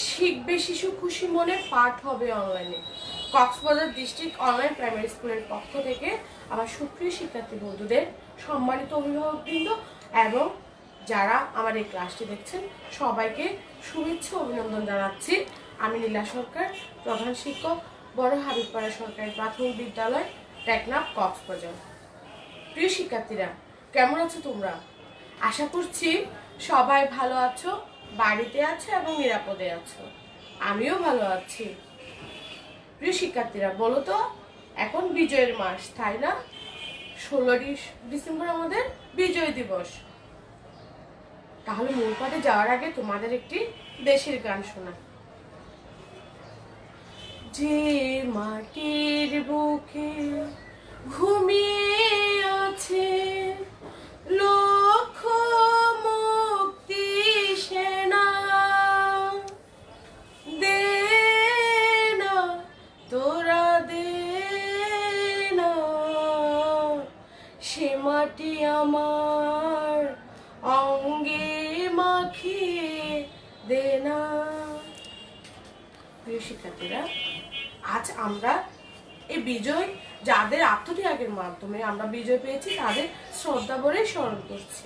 শিখবে শিশু খুশি মনে পাঠ হবে অনলাইনে কক্সবাজার ডিস্ট্রিক্ট অনলাইন প্রাইমারি স্কুলের পক্ষ থেকে আমার সুপ্রিয় শিক্ষার্থী বন্ধুদের, সম্মানিত অভিভাবকবৃন্দ এবং যারা আমার এই ক্লাসটি দেখছেন, সবাইকে শুভেচ্ছা, অভিনন্দন জানাচ্ছি। আমি নীলা সরকার, প্রধান শিক্ষক, বড় হাবিবপাড়া সরকারি প্রাথমিক বিদ্যালয়, টেকনাফ, কক্সবাজার। প্রিয় শিক্ষার্থীরা, কেমন আছো তোমরা? আশা করছি সবাই ভালো আছো। বাড়িতে আছো এবং নিরাপদে আছো। আমিও ভালো আছি। প্রিয় শিক্ষার্থীরা, বলো তো, এখন বিজয়ের মাস, তাই না? ষোলোই ডিসেম্বর আমাদের বিজয় দিবস। তাহলে মূল পাঠে যাওয়ার আগে তোমাদের একটি দেশের গান শোনা। যে মাটির বুকে ঘুমিয়ে আমরা বিজয় পেয়েছি, তাদের শ্রদ্ধা ভরে স্মরণ করছি।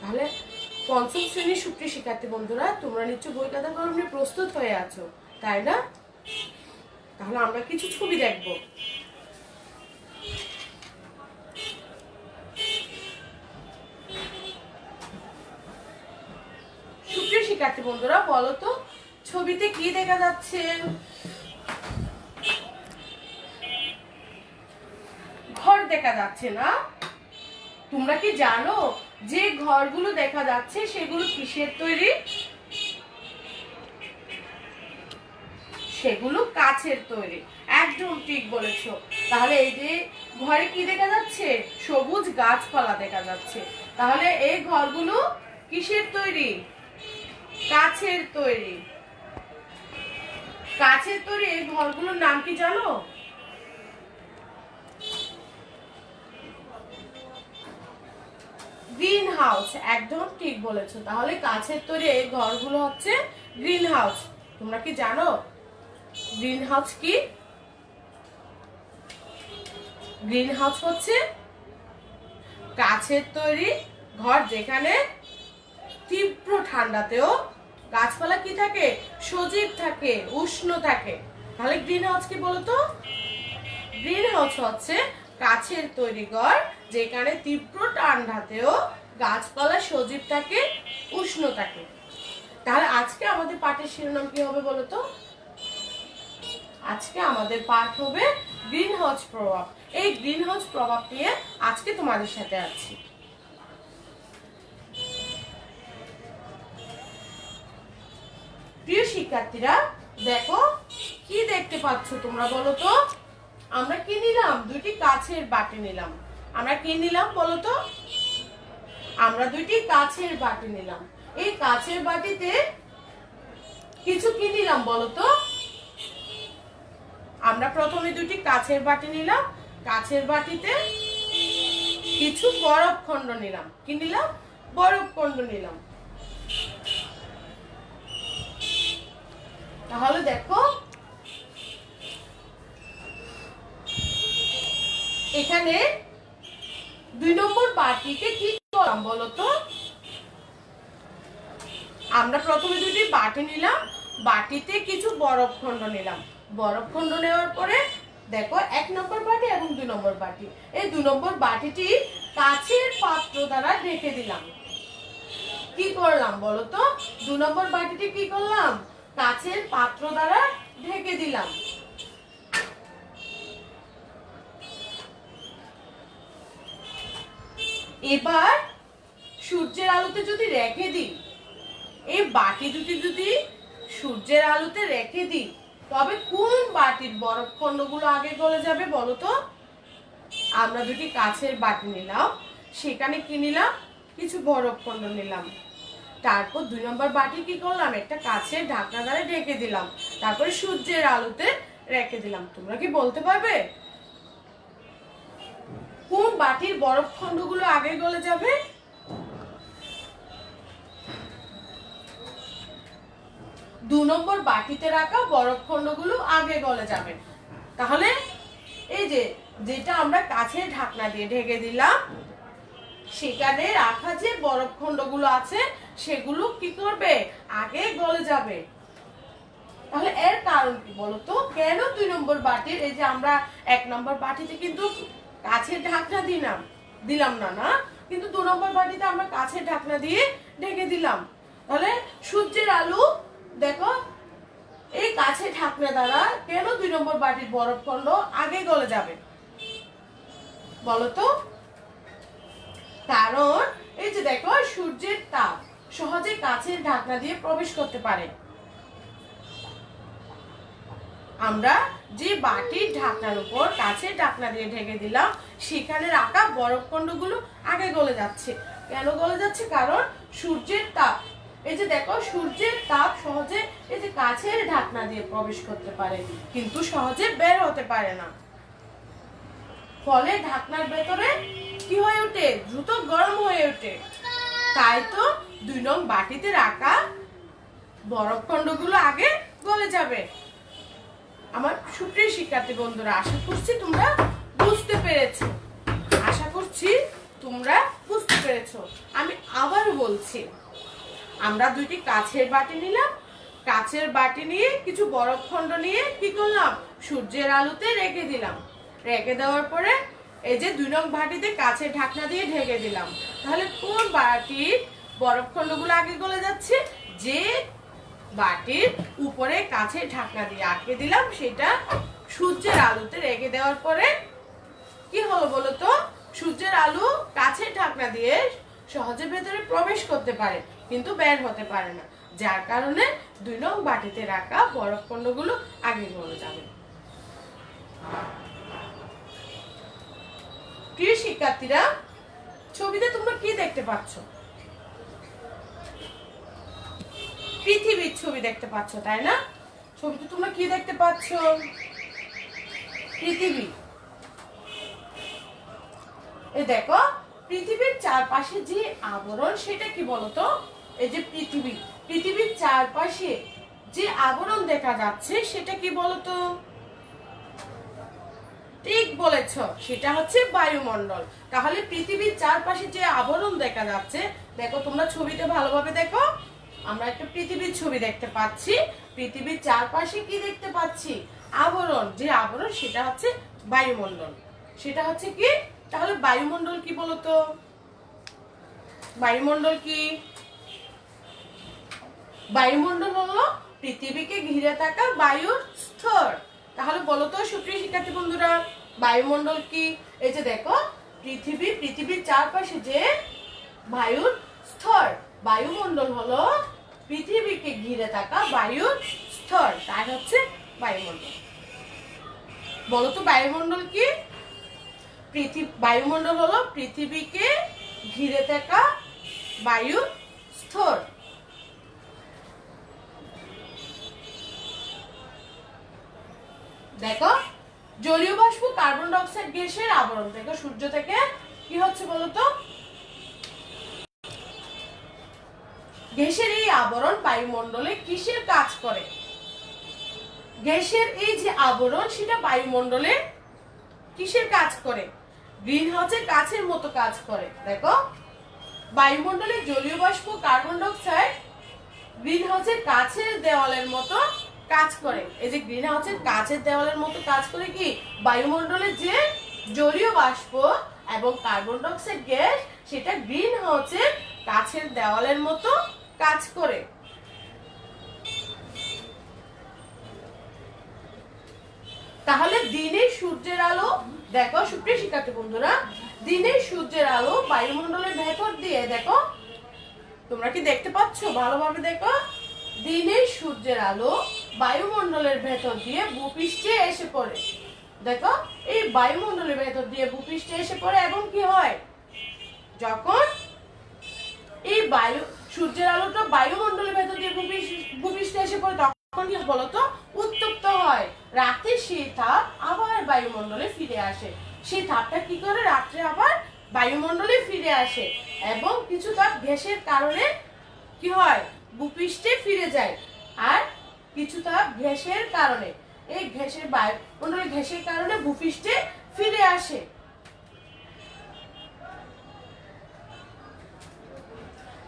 তাহলে পঞ্চম শ্রেণির সুপ্রিয় শিক্ষার্থী বন্ধুরা, তোমরা নিশ্চয় বই খাতা নিয়ে প্রস্তুত হয়ে আছো, তাই না? তাহলে আমরা কিছু ছবি দেখব। শিক্ষার্থী বন্ধুরা, বলো তো, ছবিতে কি দেখা যাচ্ছে? ঘর দেখা যাচ্ছে না? তোমরা কি জানো যে ঘরগুলো দেখা যাচ্ছে সেগুলো কিসের তৈরি? সেগুলো কাছের তৈরি। একদম ঠিক বলেছ। তাহলে এই যে ঘরে কি দেখা যাচ্ছে? সবুজ গাছপালা দেখা যাচ্ছে। তাহলে এই ঘরগুলো কিসের তৈরি? কাছের তৈরি। কাছের তৈরি এই ঘরগুলোর নাম কি জানো? গ্রিন হাউস একদম ঠিক বলেছ। তাহলে কাছের তৈরি এই ঘরগুলো হচ্ছে গ্রিন হাউস তোমরা কি জানো? গ্রিন হাউস কি? গ্রিন হাউস হচ্ছে কাছের তৈরি ঘর যেখানে তীব্র ঠান্ডাতেও গাছপালা কি থাকে? সজীব থাকে, উষ্ণ থাকে। তাহলে গ্রিন হাউস কি বলতো? গ্রিন হাউস হচ্ছে কাছের তৈরি ঘর যেখানে তীব্র ঠান্ডাতেও গাছপালা সজীব থাকে উষ্ণ থাকে তাহলে আজকে আমাদের পাঠের শিরোনাম কি হবে বলতো আজকে আমাদের পাঠ হবে গ্রিন হাউস প্রভাব। এই গ্রিন হাউস প্রভাব নিয়ে আজকে তোমাদের সাথে আছি। প্রিয় শিক্ষার্থীরা, দেখো, কি দেখতে পাচ্ছ তোমরা বলো তো? আমরা কি নিলাম? দুটি কাছের বাটি নিলাম। আমরা কি নিলাম বলো তো আমরা দুটি কাছের বাটি নিলাম। এই কাছের বাটিতে কিছু কি নিলাম বলো তো আমরা প্রথমে দুটি কাছের বাটি নিলাম। কাছের বাটিতে কিছু বরফ খণ্ড নিলাম। কি নিলাম? বরফ খণ্ড নিলাম। তাহলে দেখো, এখানে দুই নম্বর বাটিতে কি করলাম বলতো আমরা প্রথমে দুটি বাটি নিলাম, বাটিতে কিছু বরফ খণ্ড নিলাম। বরফ খণ্ড নেওয়ার পরে দেখো, এক নম্বর বাটি এবং দুই নম্বর বাটি। এই দুই নম্বর বাটিটি কাছের পাত্র দ্বারা ঢেকে দিলাম। কি করলাম বলতো দু নম্বর বাটিটি কি করলাম? কাছের পাত্র দ্বারা ঢেকে দিলাম। এবার সূর্যের আলোতে যদি রেখে দিই এই বাটি দুটি যদি সূর্যের আলোতে রেখে দিই, তবে কোন বাটির বরফ খণ্ডগুলো আগে গলে যাবে বলো তো? আমরা দুটি কাছের বাটি নিলাম, সেখানে কি নিলাম? কিছু বরফ খণ্ড নিলাম। তারপর দুই নম্বর বাটি কি করলাম? একটা কাছের ঢাকনা দ্বারা ঢেকে দিলাম। তারপরে সূর্যের আলোতে রেখে দিলাম। তোমরা কি বলতে পারবে? কোন বাটির বরফ খণ্ডগুলো আগে গলে যাবে? দু নম্বর বাটিতে রাখা বরফ খণ্ডগুলো আগে গলে যাবে। তাহলে এই যে, যেটা আমরা কাছের ঢাকনা দিয়ে ঢেকে দিলাম, সেখানে রাখা যে বরফ খণ্ডগুলো আছে, সেগুলো কি করবে? আগে গলে যাবে। তাহলে এর কারণ কি বলতো? কেন দুই নম্বর বাটির, এই যে আমরা এক নম্বর বাটিতে কিন্তু কাছের ঢাকনা দিলাম। দিলাম না না? কিন্তু দু নম্বর বাটিতে আমরা কাছের ঢাকনা দিয়ে ঢেকে দিলাম। তাহলে সূর্যের আলো, দেখো, এই কাছে ঢাকনা দ্বারা কেন দুই নম্বর বাটির বরফ খণ্ড আগে গলে যাবে? বলতো কারণ এই যে দেখো, সূর্যের তাপ সহজে কাছের ঢাকনা দিয়ে প্রবেশ করতে পারে। আমরা যে বাটির ঢাকনার উপর কাছের ঢাকনা দিয়ে ঢেকে দিলাম, সেখানে রাখা বরফ খণ্ডগুলো আগে গলে যাচ্ছে। কেন গলে যাচ্ছে? কারণ সূর্যের তাপ। এই যে দেখো, সূর্যের তাপ সহজে এই যে কাছের ঢাকনা দিয়ে প্রবেশ করতে পারে, কিন্তু সহজে বের হতে পারে না। ফলে ঢাকনার ভেতরে কি হয়ে ওঠে? দ্রুত গরম হয়ে ওঠে। তাই তো দুই নং বাটিতে রাখা বরফ খণ্ডগুলো আগে গলে যাবে। আমার সুপ্রিয় শিক্ষার্থী বন্ধুরা, আশা করছি তোমরা বুঝতে পেরেছ। আশা করছি তোমরা বুঝতে পেরেছ। আমি আবার বলছি, আমরা দুইটি কাছের বাটি নিলাম। কাছের বাটি নিয়ে কিছু বরফ খণ্ড নিয়ে কি করলাম? সূর্যের আলোতে রেখে দিলাম। রেখে দেওয়ার পরে এই যে দুই নং বাটিতে কাছের ঢাকনা দিয়ে ঢেকে দিলাম। তাহলে কোন বাটির বরফ খণ্ডগুলো আগে গলে যাচ্ছে? যে বাটির উপরে কাছে ঢাকনা দিয়ে আটকে দিলাম, সেটা সূর্যের আলোতে রেখে দেওয়ার পরে কি হলো বলো তো? সূর্যের আলো কাছে ঢাকনা দিয়ে সহজে ভেতরে প্রবেশ করতে পারে, কিন্তু বের হতে পারে না। যার কারণে দুই নং বাটিতে রাখা বরফ খণ্ডগুলো আগে গলে যাবে। প্রিয় শিক্ষার্থীরা, ছবিতে তোমরা কি দেখতে পাচ্ছ? পৃথিবীর ছবি দেখতে পাচ্ছ, তাই না? ছবিতে তোমরা কি দেখতে পাচ্ছ? পৃথিবী। এই দেখো, পৃথিবীর চারপাশে যে আবরণ, সেটা কি বলতো? এই যে পৃথিবী। পৃথিবীর চারপাশে যে আবরণ দেখা যাচ্ছে, সেটা কি বলতো? ঠিক বলেছ, সেটা হচ্ছে বায়ুমণ্ডল। তাহলে পৃথিবীর চারপাশে যে আবরণ দেখা যাচ্ছে, দেখো তোমরা ছবিতে ভালোভাবে দেখো। আমরা একটা পৃথিবীর ছবি দেখতে পাচ্ছি। পৃথিবীর চারপাশে কি দেখতে পাচ্ছি? আবরণ। যে আবরণ, সেটা হচ্ছে বায়ুমণ্ডল। সেটা হচ্ছে কি? তাহলে বায়ুমণ্ডল কি বলতো? বায়ুমণ্ডল কি? বায়ুমণ্ডল হলো পৃথিবীকে ঘিরে থাকা বায়ুর স্তর। তাহলে বলো তো সুপ্রিয় শিক্ষার্থী বন্ধুরা, বায়ুমণ্ডল কি? এই যে দেখো, পৃথিবী, পৃথিবীর চারপাশে যে বায়ুর স্তর, বায়ুমণ্ডল হলো পৃথিবীকে ঘিরে থাকা বায়ুর স্তর, তাই হচ্ছে বায়ুমণ্ডল। বলো তো বায়ুমণ্ডল কি? পৃথিবী, বায়ুমণ্ডল হলো পৃথিবীকে ঘিরে থাকা বায়ুর স্তর। দেখো, জলীয় বাষ্প কার্বন ডাইঅক্সাইড গ্যাসের আবরণ দেখো সূর্য থেকে কি হচ্ছে বলতো? গ্যাসের এই আবরণ বায়ুমণ্ডলে কিসের কাজ করে? গ্যাসের এই যে আবরণ, সেটা বায়ুমণ্ডলে কিসের কাজ করে? গ্রিন হাউসের কাছের মতো কাজ করে, দেখো। বায়ুমণ্ডলে জলীয় বাষ্প, কার্বন ডাইঅক্সাইড গ্রিন হাউসের কাছের দেওয়ালের মতো কাজ করে। এই যে গ্রিন হাউসের কাছের দেওয়ালের মতো কাজ করে কি? বায়ুমণ্ডলের যে জলীয় বাষ্প এবং কার্বন ডাইঅক্সাইড গ্যাস, সেটা গ্রিন হাউসের কাছের দেওয়ালের মতো কাজ করে। তাহলে দিনে সূর্যের আলো, দেখো সুপ্রিয় শিক্ষার্থী বন্ধুরা, দিনে সূর্যের আলো বায়ুমণ্ডলের ভেতর দিয়ে, দেখো, তোমরা কি দেখতে পাচ্ছ? ভালোভাবে দেখো, দিনে সূর্যের আলো বায়ুমণ্ডলের ভেতর দিয়ে ভূপৃষ্ঠে এসে পড়ে। দেখো, এই বায়ুমণ্ডলের ভেতর দিয়ে ভূপৃষ্ঠে এসে পড়ে এবং কি হয়? যখন এই বায়ু সূর্যের আলোটা বায়ুমণ্ডলের ভেতর দিয়ে ভূপৃষ্ঠ- এসে পড়ে, তখন কি বলতো? উত্তপ্ত হয়। রাতে সেই তাপ আবার বায়ুমণ্ডলে ফিরে আসে। সেই তাপটা কি করে? রাত্রে আবার বায়ুমণ্ডলে ফিরে আসে এবং কিছু তাপ গ্যাসের কারণে কি হয়? ভূপৃষ্ঠে ফিরে যায় আর কিছু তাপ ঘেঁষের কারণে। এই ঘেঁষের বায়ুমণ্ডলে ঘেঁষের কারণে ভূপৃষ্ঠে ফিরে আসে।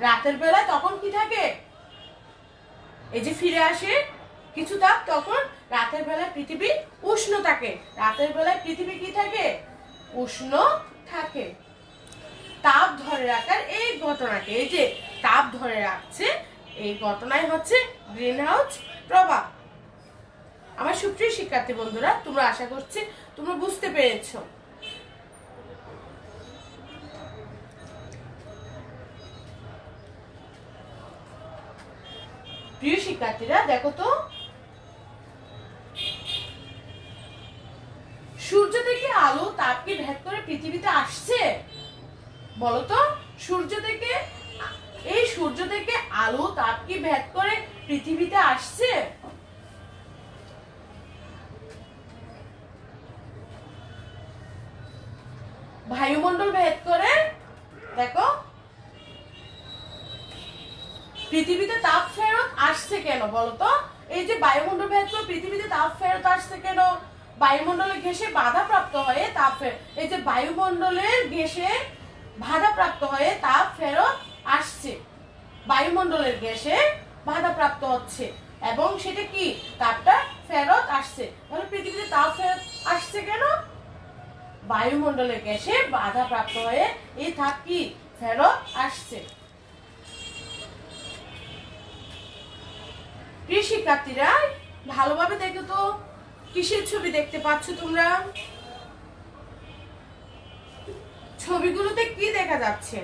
রাতের বেলায় তখন কি থাকে? এই যে ফিরে আসে, কিছু তাপ, তখন রাতের বেলায় পৃথিবী উষ্ণ থাকে। রাতের বেলায় পৃথিবী কি থাকে? উষ্ণ থাকে। তাপ ধরে রাখার এই ঘটনাকে, এই যে তাপ ধরে রাখছে, এই ঘটনাই হচ্ছে গ্রিন হাউস প্রভাব। আমার সুপ্রিয় শিক্ষার্থী বন্ধুরা, তোমরা আশা করছি তোমরা বুঝতে পেরেছ প্রিয় শিক্ষার্থীরা, দেখো তো। সূর্য থেকে আলো তাপকে ভেদ করে পৃথিবীতে আসছে। বলো তো, সূর্য থেকে, এই সূর্য থেকে আলো তাপকে ভেদ করে পৃথিবীতে আসছে? বায়ুমণ্ডল ভেদ করে, দেখো পৃথিবীতে তাপ ফেরত আসছে কেন বলতো? এই যে বায়ুমণ্ডল ভেদ পৃথিবীতে তাপ ফেরত আসছে কেন? বায়ুমণ্ডলে ঘেসে বাধা প্রাপ্ত হয়ে তাপ এই যে বায়ুমণ্ডলের ঘেসে বাধা প্রাপ্ত হয়ে তাপ ফেরত আসছে। বায়ুমণ্ডলের বাধা প্রাপ্ত হচ্ছে। এবং সেটা কি? তাপটা ফেরত আসছে। তাহলে পৃথিবীতে তাপ ফেরত আসছে কেন? বায়ুমণ্ডলের গ্যাসে বাধা প্রাপ্ত হয়ে এই তাপ কি? ফেরত আসছে। প্রিয় শিক্ষার্থীরা ভালোভাবে দেখো তো, কিসের ছবি দেখতে পাচ্ছ তোমরা? ছবিগুলোতে কি দেখা যাচ্ছে?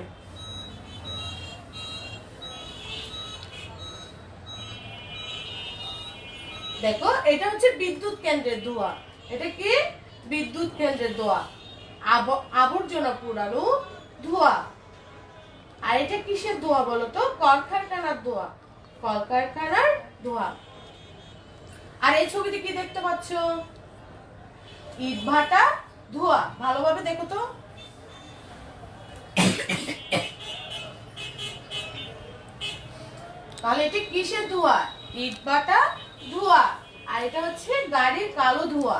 দেখো, এটা হচ্ছে বিদ্যুৎ কেন্দ্রের ধোঁয়া এটা কি? বিদ্যুৎ কেন্দ্রের আব- আবর্জনা পুরানো ধোঁয়া। আর এটা কিসের ধোঁয়া বলো তো? কলকারখানার ধোঁয়া কলকারখানার ধোঁয়া আর এই ছবিতে কি দেখতে পাচ্ছ? ইট ভাটা, ধোঁয়া। ভালোভাবে দেখো তো। তাহলে এটি কিসের ধোঁয়া? ইট ভাটা, ধোঁয়া। আর এটা হচ্ছে গাড়ির কালো ধোঁয়া।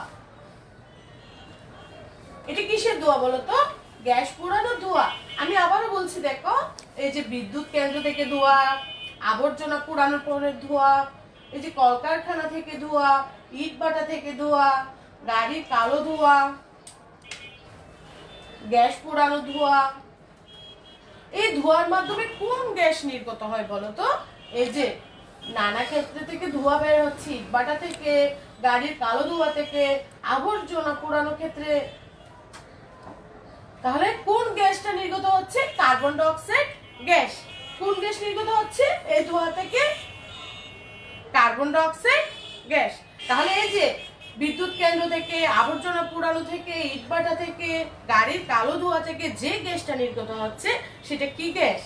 এটা কিসের ধোঁয়া বলো তো? গ্যাস পোড়ানো ধোঁয়া। আমি আবারও বলছি, দেখো, এই যে বিদ্যুৎ কেন্দ্র থেকে ধোঁয়া আবর্জনা পোড়ানোর পরে ধোঁয়া, এই যে কলকারখানা থেকে ধোঁয়া, ইট ভাটা থেকে ধোঁয়া, গাড়ির কালো ধোঁয়া, গ্যাস পোড়ানো ধোঁয়া। এই ধোঁয়ার মাধ্যমে কোন গ্যাস নির্গত হয় বলো তো? এই যে নানা ক্ষেত্রে থেকে ধোঁয়া বের হচ্ছে ইটবাটা থেকে, গাড়ির কালো ধোঁয়া থেকে, আবর্জনা পোড়ানো ক্ষেত্রে। তাহলে কোন গ্যাসটা নির্গত হচ্ছে? Carbon dioxide gas. কোন গ্যাস নির্গত হচ্ছে? এই ধোঁয়া থেকে কার্বন ডাইঅক্সাইড গ্যাস। তাহলে এই যে বিদ্যুৎ কেন্দ্র থেকে, আবর্জনা পোড়ানো থেকে ইটভাটা থেকে, গাড়ির কালো ধোঁয়া থেকে যে গ্যাসটা নির্গত হচ্ছে, সেটা কি গ্যাস?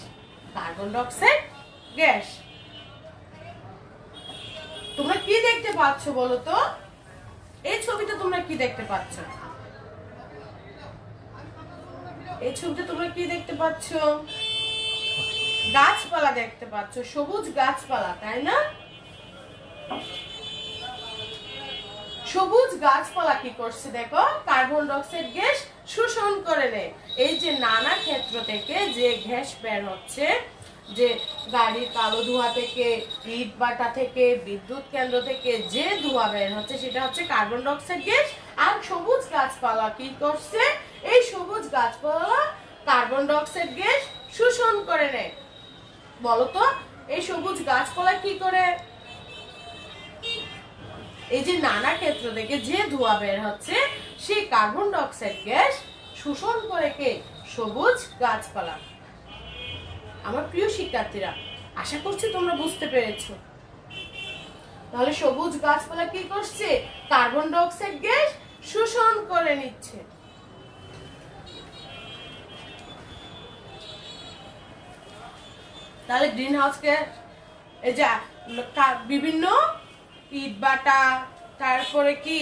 Carbon dioxide gas. তোমরা কি দেখতে পাচ্ছ বলো তো? এই ছবিতে তোমরা কি দেখতে পাচ্ছ? এই ছবিতে তোমরা কি দেখতে পাচ্ছ? গাছপালা দেখতে পাচ্ছ, সবুজ গাছপালা, তাই না? সবুজ গাছপালা কি করছে দেখো? কার্বন ডাইঅক্সাইড গ্যাস শোষণ করে নেয়। এই যে নানা ক্ষেত্র থেকে যে গ্যাস বের হচ্ছে, যে গাড়ির কালো ধোঁয়া থেকে, ইট বাটা থেকে, বিদ্যুৎ কেন্দ্র থেকে যে ধোঁয়া বের হচ্ছে, সেটা হচ্ছে কার্বন ডাইঅক্সাইড গ্যাস। আর সবুজ গাছপালা কি করছে? এই সবুজ গাছপালা কার্বন ডাইঅক্সাইড গ্যাস শোষণ করে নেয়। বলতো, এই সবুজ গাছপালা কি করে? এই যে নানা ক্ষেত্র থেকে যে ধোঁয়া বের হচ্ছে সেই কার্বন ডাইঅক্সাইড গ্যাস শোষণ করে কে? সবুজ গাছপালা। আমার প্রিয় শিক্ষার্থীরা, আশা করছি তোমরা বুঝতে পেরেছ। তাহলে সবুজ গাছপালা কি করছে? কার্বন ডাইঅক্সাইড গ্যাস শোষণ করে নিচ্ছে। তাহলে গ্রিন হাউসকে এই যে বিভিন্ন ইট বাটা, তারপরে কি,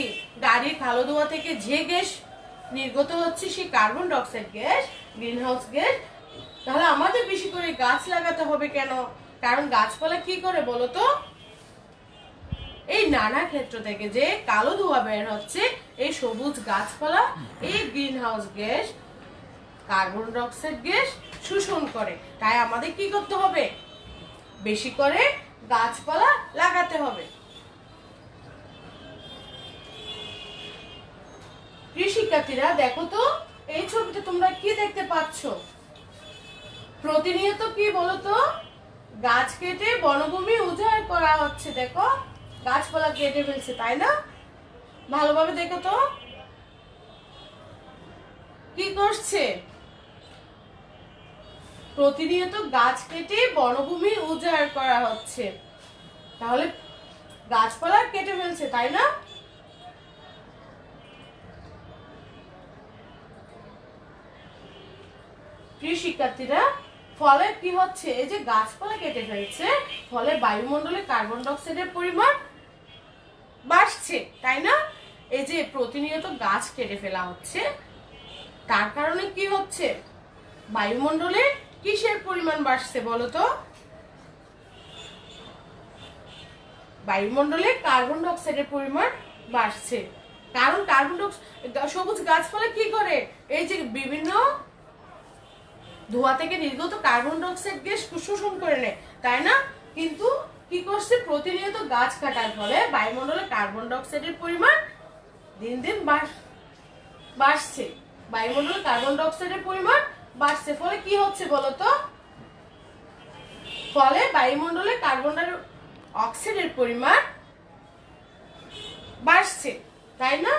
গাড়ির কালো ধোঁয়া থেকে যে গ্যাস নির্গত হচ্ছে সেই carbon dioxide gas, greenhouse gas, তাহলে আমাদের বেশি করে গাছ লাগাতে হবে কেন? কারণ গাছপালা কি করে বলো তো? এই নানা ক্ষেত্র থেকে যে কালো ধোঁয়া বের হচ্ছে, এই সবুজ গাছপালা, এই greenhouse gas carbon dioxide gas শোষণ করে। তাই আমাদের কি করতে হবে? বেশি করে গাছপালা লাগাতে হবে। শিক্ষার্থীরা দেখো তো, এই ছবিতে তোমরা কি দেখতে পাচ্ছ? প্রতিনিয়ত কি বলতো গাছ কেটে বনভূমি উজাড় করা হচ্ছে, দেখো। গাছপালা কেটে ফেলছে, তাই না? ভালোভাবে দেখো তো। কি করছে? প্রতিনিয়ত গাছ কেটে বনভূমি উজাড় করা হচ্ছে। তাহলে গাছপালা কেটে ফেলছে, তাই না? প্রিয় শিক্ষার্থীরা, ফলে কি হচ্ছে? এই যে গাছপালা কেটে ফেলছে, ফলে বায়ুমণ্ডলে কার্বন ডাইঅক্সাইডের পরিমাণ বাড়ছে, তাই না? এই যে প্রতিনিয়ত গাছ কেটে ফেলা হচ্ছে, তার কারণে কি হচ্ছে? বায়ুমণ্ডলে কিসের পরিমাণ বাড়ছে বলো তো? বায়ুমণ্ডলে কার্বন ডাইঅক্সাইডের পরিমাণ বাড়ছে। কারণ কার্বন ডাইঅক্সাইড সবুজ গাছপালা কি করে? এই যে বিভিন্ন ধোঁয়া থেকে নির্গত কার্বন ডাইঅক্সাইড গ্যাস শোষণ করে নেয়, তাই না? কিন্তু কি করছে? প্রতিনিয়ত গাছ কাটার ফলে বায়ুমণ্ডলে কার্বন ডাইঅক্সাইডের পরিমাণ দিন দিন বাড়- বাড়ছে। বায়ুমণ্ডলে কার্বন ডাইঅক্সাইডের পরিমাণ বাড়ছে। ফলে কি হচ্ছে বলতো? ফলে বায়ুমণ্ডলে কার্বন ডাই অক্সাইডের পরিমাণ বাড়ছে, তাই না?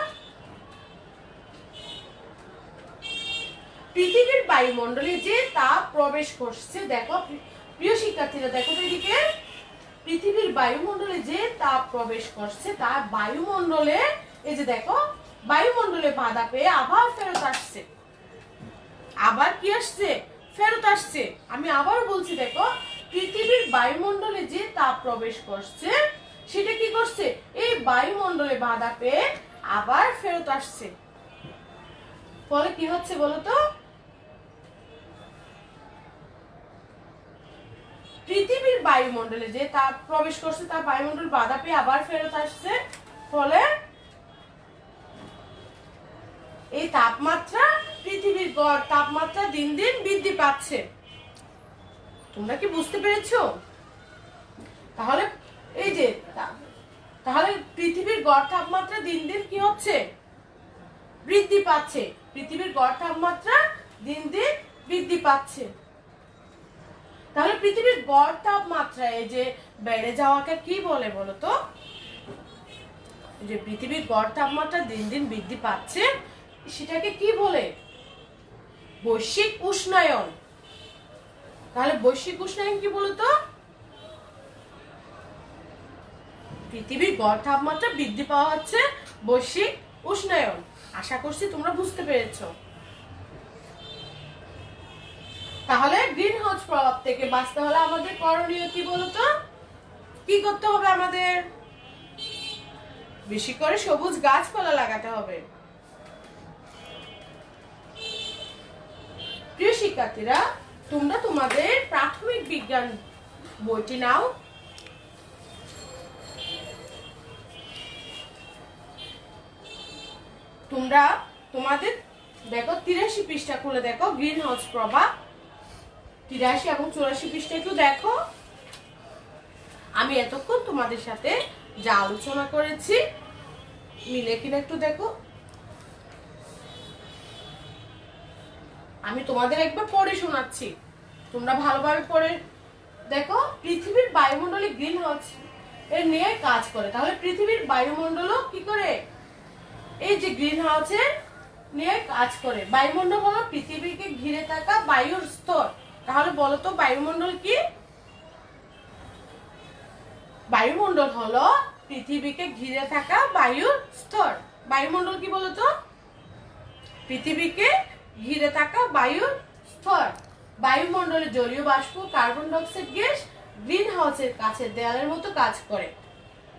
পৃথিবীর বায়ুমণ্ডলে যে তাপ প্রবেশ করছে, দেখো, প্রিয় শিক্ষার্থীরা, দেখো তো এদিকে। পৃথিবীর বায়ুমণ্ডলে যে তাপ প্রবেশ করছে তা বায়ুমণ্ডলে, এই যে দেখো, বায়ুমণ্ডলে বাধা পেয়ে আবার ফেরত আসছে। আবার কি আসছে? ফেরত আসছে। আমি আবার বলছি, দেখো, পৃথিবীর বায়ুমণ্ডলে যে তাপ প্রবেশ করছে, সেটা কি করছে? এই বায়ুমণ্ডলে বাধা পেয়ে আবার ফেরত আসছে। ফলে কি হচ্ছে বলতো? পৃথিবীর বায়ুমণ্ডলে যে তাপ প্রবেশ করছে, তার বায়ুমণ্ডল বাধা পেয়ে আবার ফেরত আসছে। ফলে এই তাপমাত্রা পৃথিবীর গড় তাপমাত্রা দিন দিন বৃদ্ধি পাচ্ছে। তোমরা কি বুঝতে পেরেছ? তাহলে এই যে, তাহলে পৃথিবীর গড় তাপমাত্রা দিন দিন কি হচ্ছে? বৃদ্ধি পাচ্ছে। পৃথিবীর গড় তাপমাত্রা দিন দিন বৃদ্ধি পাচ্ছে। তাহলে পৃথিবীর গড় তাপমাত্রা, এই যে বেড়ে যাওয়াকে কি বলে বলো তো যে পৃথিবীর গড় তাপমাত্রা দিন দিন বৃদ্ধি পাচ্ছে, সেটাকে কি বলে? বৈশ্বিক উষ্ণায়ন। তাহলে বৈশ্বিক উষ্ণায়ন কি বলতো? পৃথিবীর গড় তাপমাত্রা বৃদ্ধি পাওয়া হচ্ছে বৈশ্বিক উষ্ণায়ন। আশা করছি তোমরা বুঝতে পেরেছ। তাহলে গ্রিন হাউস প্রভাব থেকে বাঁচতে হলে আমাদের করণীয় কি বলতো? কি করতে হবে আমাদের? বেশি করে সবুজ গাছপালা লাগাতে হবে। শিক্ষার্থীরা, তোমরা তোমাদের প্রাথমিক বিজ্ঞান বইটি নাও। তোমরা তোমাদের, দেখো, তিরাশি পৃষ্ঠা খুলে দেখো গ্রিন হাউস প্রভাব তিরাশি এবং চুরাশি পৃষ্ঠা একটু দেখো। আমি এতক্ষণ তোমাদের সাথে যা আলোচনা করেছি, মিলে কিনা একটু দেখো। আমি তোমাদের একবার পড়ে শোনাচ্ছি। তোমরা ভালোভাবে পড়ে দেখো, পৃথিবীর বায়ুমণ্ডলে গ্রিন হাউস এর নিয়ে কাজ করে। তাহলে পৃথিবীর বায়ুমণ্ডলও কি করে? এই যে গ্রিন হাউসের নিয়ে কাজ করে। বায়ুমণ্ডল হলো পৃথিবীকে ঘিরে থাকা বায়ুর স্তর। তাহলে বলো তো বায়ুমণ্ডল কি? বায়ুমণ্ডল হলো পৃথিবীকে ঘিরে থাকা বায়ুর স্তর। বায়ুমণ্ডল কি বলতো? পৃথিবীকে ঘিরে থাকা বায়ুর স্তর। বায়ুমণ্ডলে জলীয় বাষ্প, কার্বন ডাইঅক্সাইড গ্যাস গ্রিন হাউসের কাছের দেয়ালের মতো কাজ করে।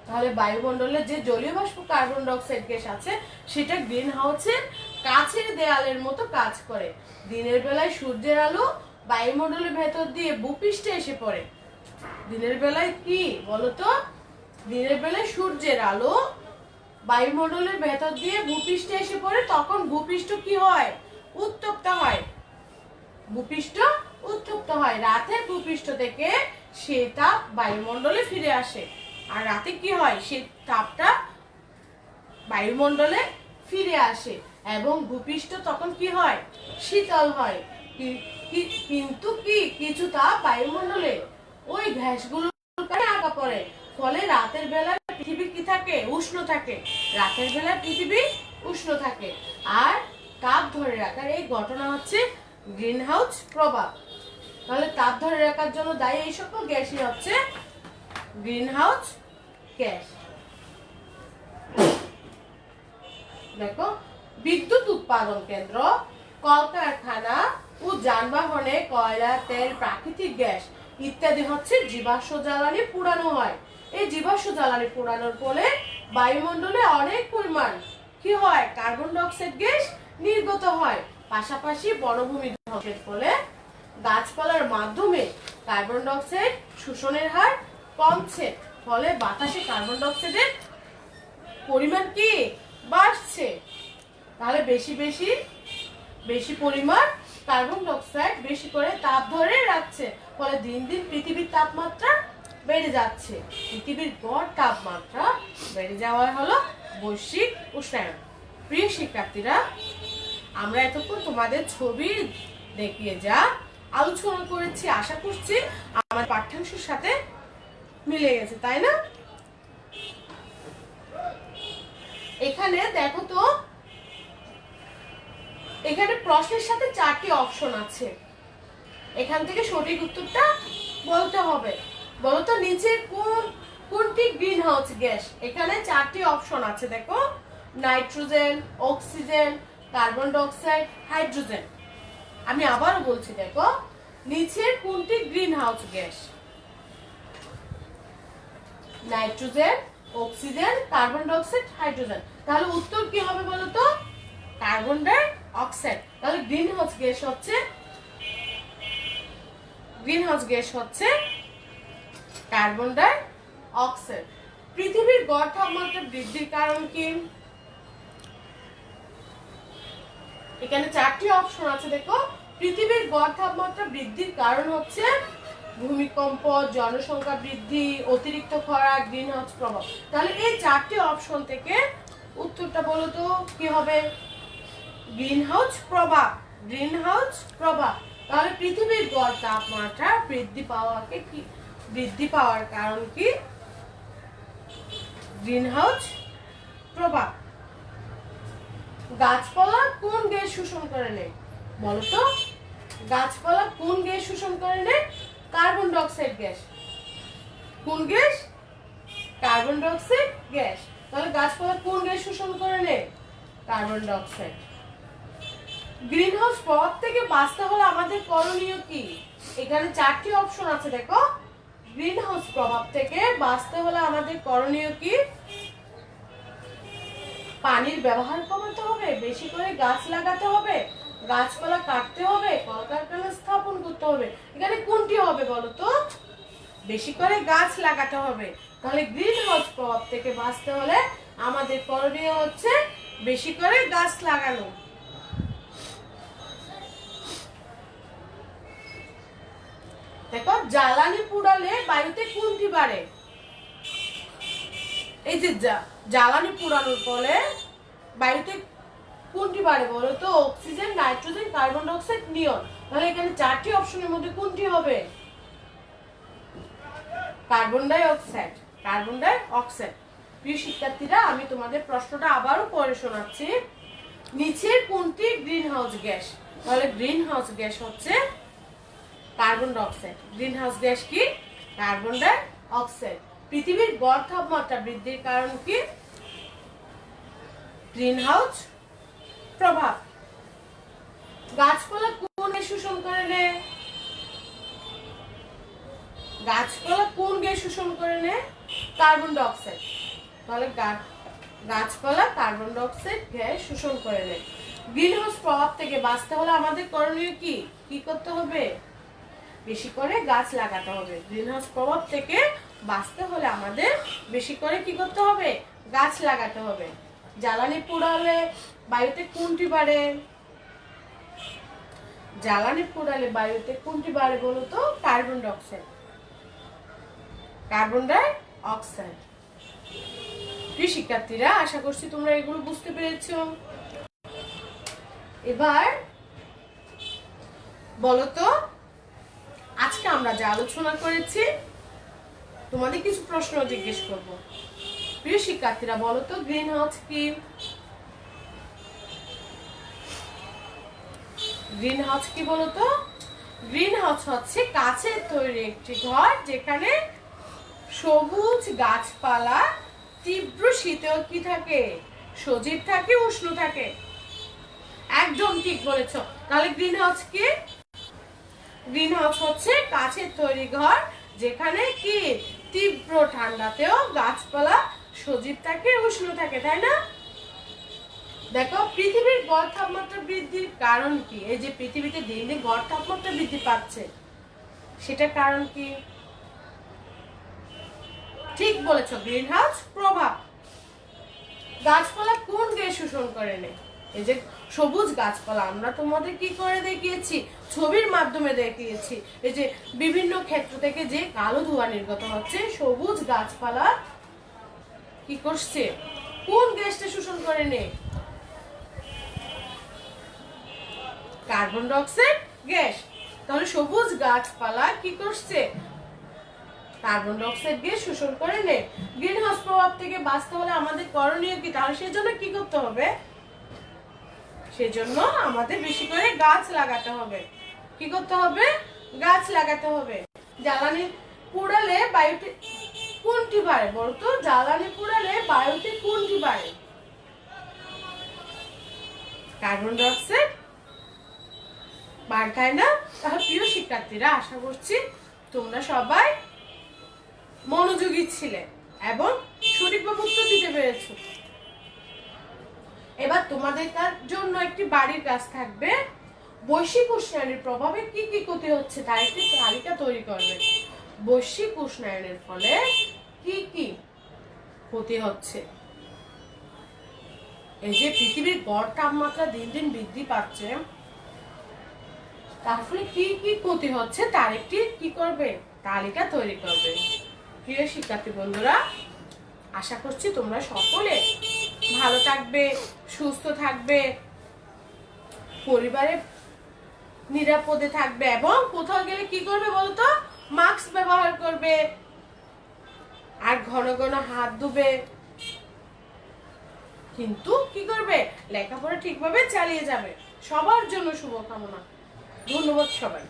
তাহলে বায়ুমণ্ডলে যে জলীয় বাষ্প, কার্বন ডাইঅক্সাইড গ্যাস আছে, সেটা গ্রিন হাউসের কাছের দেয়ালের মতো কাজ করে। দিনের বেলায় সূর্যের আলো বায়ুমণ্ডলের ভেতর দিয়ে ভূপৃষ্ঠে এসে পড়ে। দিনের বেলায় কি বলতো? দিনের বেলায় সূর্যের আলো বায়ুমণ্ডলের ভেতর দিয়ে ভূপৃষ্ঠে এসে পড়ে, তখন ভূপৃষ্ঠ কি হয়? উত্তপ্ত হয়। ভূপৃষ্ঠ উত্তপ্ত হয়। রাতে ভূপৃষ্ঠ থেকে সে তাপ বায়ুমণ্ডলে ফিরে আসে। আর রাতে কি হয়? সে তাপটা বায়ুমণ্ডলে ফিরে আসে এবং ভূপৃষ্ঠ তখন কি হয়? শীতল হয়। কিন্তু কি, কিছু তাপ বায়ুমণ্ডলে ওই গ্যাসগুলোর আঁকা পড়ে। ফলে রাতের বেলা পৃথিবী কি থাকে? উষ্ণ থাকে। রাতের বেলা পৃথিবী উষ্ণ থাকে। আর তাপ ধরে রাখার, এই ঘটনা হচ্ছে গ্রিন হাউস প্রভাব। তাহলে তাপ ধরে রাখার জন্য দায়ী এই সকল গ্যাসই হচ্ছে গ্রিন হাউস গ্যাস। দেখো, বিদ্যুৎ উৎপাদন কেন্দ্র, কলকারখানা ও যানবাহনে কয়লা, তেল, প্রাকৃতিক গ্যাস ইত্যাদি হচ্ছে জীবাশ্ম জ্বালানি পোড়ানো হয়। এই জীবাশ্ম জ্বালানি পোড়ানোর ফলে বায়ুমণ্ডলে অনেক পরিমাণ কি হয়? কার্বন ডাইঅক্সাইড গ্যাস নির্গত হয়। পাশাপাশি বনভূমি ধ্বংসের ফলে গাছপালার মাধ্যমে কার্বন ডাইঅক্সাইড শোষণের হার কমছে। ফলে বাতাসে কার্বন ডাইঅক্সাইডের পরিমাণ কি বাড়ছে? তাহলে বেশি বেশি বেশি পরিমাণ কার্বন ডাইঅক্সাইড বেশি করে তাপ ধরে রাখছে। ফলে দিন দিন পৃথিবীর তাপমাত্রা বেড়ে যাচ্ছে। পৃথিবীর গড় তাপমাত্রা বেড়ে যাওয়া হলো বৈশ্বিক উষ্ণায়ন। প্রিয় শিক্ষার্থীরা আমরা এতক্ষণ তোমাদের ছবি দেখিয়ে যা আলোচনা করেছি, আশা করছি আমার পাঠ্যাংশের সাথে মিলে গেছে, তাই না? এখানে দেখো তো, এখানে প্রশ্নের সাথে চারটি অপশন আছে। এখান থেকে সঠিক উত্তরটা বলতে হবে। বলতো নিচে কোন, কোনটি গ্রিন হাউস গ্যাস? এখানে চারটি অপশন আছে, দেখো। Nitrogen, oxygen carbon dioxide, hydrogen. আমি আবারও বলছি, দেখো, নিচের কোনটি greenhouse gas? Nitrogen, oxygen, carbon dioxide, hydrogen. তাহলে উত্তর কি হবে বলো তো? কার্বন ডাই অক্সাইড তাহলে গ্রিন হাউস গ্যাস হচ্ছে গ্রিন হাউস গ্যাস হচ্ছে কার্বন ডাই অক্সাইড পৃথিবীর গড় তাপমাত্রা বৃদ্ধির কারণ কি? এখানে চারটি অপশন আছে, দেখো। পৃথিবীর গড় তাপমাত্রা বৃদ্ধির কারণ হচ্ছে ভূমিকম্প, জনসংখ্যা বৃদ্ধি, অতিরিক্ত খরা গ্রিন হাউস প্রভাব। তাহলে এই চারটি অপশন থেকে উত্তরটা বলো তো, কি হবে? গ্রিন হাউস প্রভাব গ্রিন হাউস প্রভাব। তাহলে পৃথিবীর গড় তাপমাত্রা বৃদ্ধি পাওয়াকে কি, বৃদ্ধি পাওয়ার কারণ কি? গ্রিন হাউস প্রভাব। গাছপালা কোন গ্যাস শোষণ করে নেয়? বলো তো গাছপালা কোন গ্যাস শোষণ করে নেয়? Carbon dioxide gas. কোন গ্যাস? Carbon dioxide gas. তাহলে গাছপালা কোন গ্যাস শোষণ করে নেয়? Carbon dioxide. গ্রিন হাউস প্রভাব থেকে বাঁচতে হলে আমাদের করণীয় কি? এখানে চারটি অপশন আছে, দেখো। গ্রিন হাউস প্রভাব থেকে বাঁচতে হলে আমাদের করণীয় কি? পানির ব্যবহার কমাতে হবে, বেশি করে গাছ লাগাতে হবে, গাছপালা কাটতে হবে, কলকারখানা স্থাপন করতে হবে। এখানে কোনটি হবে বলো তো? বেশি করে গাছ লাগাতে হবে। তাহলে গ্রিন হাউস প্রভাব থেকে বাঁচতে হলে আমাদের করণীয় হচ্ছে বেশি করে গাছ লাগানো। দেখো, জ্বালানি পুড়ালে বায়ুতে কোনটি বাড়ে? এই যে জা- জ্বালানি পুড়ানোর ফলে বায়ুতে কোনটি বাড়ে বলো তো? Oxygen, nitrogen, carbon dioxide, neon. তাহলে এখানে চারটি অপশনের মধ্যে কোনটি হবে? Carbon dioxide carbon dioxide প্রিয় শিক্ষার্থীরা, আমি তোমাদের প্রশ্নটা আবারও পড়ে শোনাচ্ছি। নিচের কোনটি গ্রিন হাউস গ্যাস? তাহলে গ্রিন হাউস গ্যাস হচ্ছে carbon dioxide. Greenhouse gas কি? কার্বন ডাই অক্সাইড পৃথিবীর গড় তাপমাত্রা বৃদ্ধির কারণ কি? গ্রিন হাউস প্রভাব। গাছপালা কোন শোষণ করে নেয় গাছপালা কোন গ্যাস শোষণ করে নেয় কার্বন ডাইঅক্সাইড। তাহলে গাছপালা কার্বন ডাইঅক্সাইড গ্যাস শোষণ করে নেয় গ্রিন হাউস প্রভাব থেকে বাঁচতে হলে আমাদের করণীয় কি? কি করতে হবে? বেশি করে গাছ লাগাতে হবে। গ্রিন হাউস প্রভাব থেকে বাঁচতে হলে আমাদের বেশি করে কি করতে হবে? গাছ লাগাতে হবে। জ্বালানি পোড়ালে বায়ুতে কোনটি বাড়ে? জ্বালানি পোড়ালে বায়ুতে কোনটি বাড়ে বলো তো? Carbon dioxide. Carbon dioxide শিক্ষার্থীরা, আশা করছি তোমরা এগুলো বুঝতে পেরেছ। এবার বলো তো, আজকে আমরা যা আলোচনা করেছি, তোমাদের কিছু প্রশ্ন জিজ্ঞেস করব। প্রিয় শিক্ষার্থীরা, বলো তো, গ্রিন হাউস কি? গ্রিন হাউস কি বলো তো? গ্রিন হাউস হচ্ছে কাছের তৈরি একটি ঘর, যেখানে সবুজ গাছপালা, তীব্র শীতেও কি থাকে? সজীব থাকে, উষ্ণ থাকে। একদম ঠিক বলেছ। তাহলে গ্রিন হাউস কি? গ্রিন হাউস হচ্ছে কাছের তৈরি ঘর, যেখানে কি? তীব্র ঠান্ডাতেও গাছপালা সজীব থাকে উষ্ণ থাকে, তাই না? দেখো, পৃথিবীর গড় তাপমাত্রা বৃদ্ধির কারণ কি? এই যে পৃথিবীতে দিন দিন গড় তাপমাত্রা বৃদ্ধি পাচ্ছে, সেটার কারণ কি? ঠিক বলেছ গ্রিন হাউস প্রভাব। গাছপালা কোন গ্যাস শোষণ করে নেয়? এই যে সবুজ গাছপালা, আমরা তোমাদের কি করে দেখিয়েছি? ছবির মাধ্যমে দেখিয়েছি। এই যে বিভিন্ন ক্ষেত্র থেকে যে কালো ধোঁয়া নির্গত হচ্ছে, সবুজ গাছপালা কি করছে? কোন গ্যাসটা শোষণ করে নেয় কার্বন ডাইঅক্সাইড গ্যাস। তাহলে সবুজ গাছপালা কি করছে? কার্বন ডাইঅক্সাইড গ্যাস শোষণ করে নে গ্রিন হাউস প্রভাব থেকে বাঁচতে হলে আমাদের করণীয় কি? তাহলে সেজন্য কি করতে হবে? সেজন্য আমাদের বেশি করে গাছ লাগাতে হবে। কি করতে হবে? গাছ লাগাতে হবে। জ্বালানি পোড়ালে বায়ুতে কোনটি বাড়ে বলতো? জ্বালানি পোড়ালে বায়ুতে কোনটি বাড়ে? কার্বন ডাইঅক্সাইড না? তাহলে প্রিয় শিক্ষার্থীরা, আশা করছি তোমরা সবাই মনোযোগী ছিলে এবং সঠিকভাবে উত্তর দিতে পেরেছ। এবার তোমাদের তার জন্য একটি বাড়ির কাজ থাকবে। বৈশ্বিক উষ্ণায়নের প্রভাবে কি কি ক্ষতি হচ্ছে তার একটি তালিকা তৈরি করবে। বৈশ্বিক উষ্ণায়নের ফলে কি কি ক্ষতি হচ্ছে? এই যে পৃথিবীর গড় তাপমাত্রা দিন দিন বৃদ্ধি পাচ্ছে, তার ফলে কি কি ক্ষতি হচ্ছে তার একটি কি করবে? তালিকা তৈরি করবে। প্রিয় শিক্ষার্থী বন্ধুরা, আশা করছি তোমরা সকলে ভালো থাকবে, সুস্থ থাকবে, পরিবারে নিরাপদে থাকবে, এবং কোথাও গেলে কি করবে বলতো? মাস্ক ব্যবহার করবে, আর ঘন ঘন হাত ধুবে। কিন্তু কি করবে? লেখাপড়া ঠিকভাবে চালিয়ে যাবে। সবার জন্য শুভকামনা। ধন্যবাদ সবাই